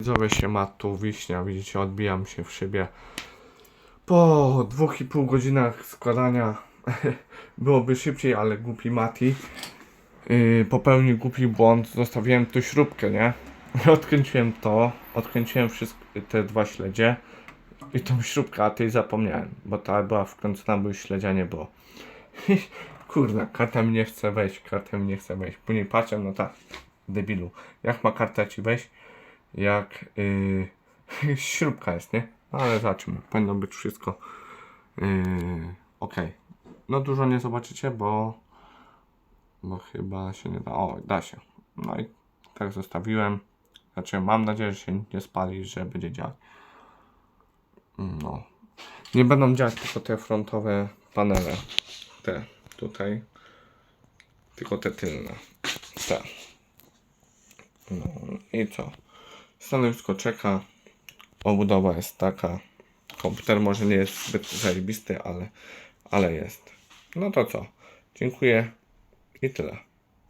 Widzowie się ma tu wiśnia, widzicie, odbijam się w szybie. Po dwóch i pół godzinach składania byłoby szybciej, ale głupi Mati yy, popełnił głupi błąd. Zostawiłem tu śrubkę, nie? Odkręciłem to, odkręciłem wszystkie te dwa śledzie i tą śrubkę, a tej zapomniałem, bo ta była wkręcona, bo już śledzia nie było. Kurna, karta mi nie chce wejść, karta mi nie chce wejść. Później patrzę, no tak, debilu. Jak ma karta ci wejść? Jak yy, śrubka jest, nie? No, ale zobaczymy. Powinno być wszystko yy, ok. No dużo nie zobaczycie, bo bo chyba się nie da. O, da się. No i tak zostawiłem. Znaczy, mam nadzieję, że się nie spali, że będzie działać. No. Nie będą działać tylko te frontowe panele. Te tutaj. Tylko te tylne. Te. No i co? Stanowisko czeka. Obudowa jest taka. Komputer może nie jest zbyt zajebisty, ale, ale jest. No to co? Dziękuję i tyle.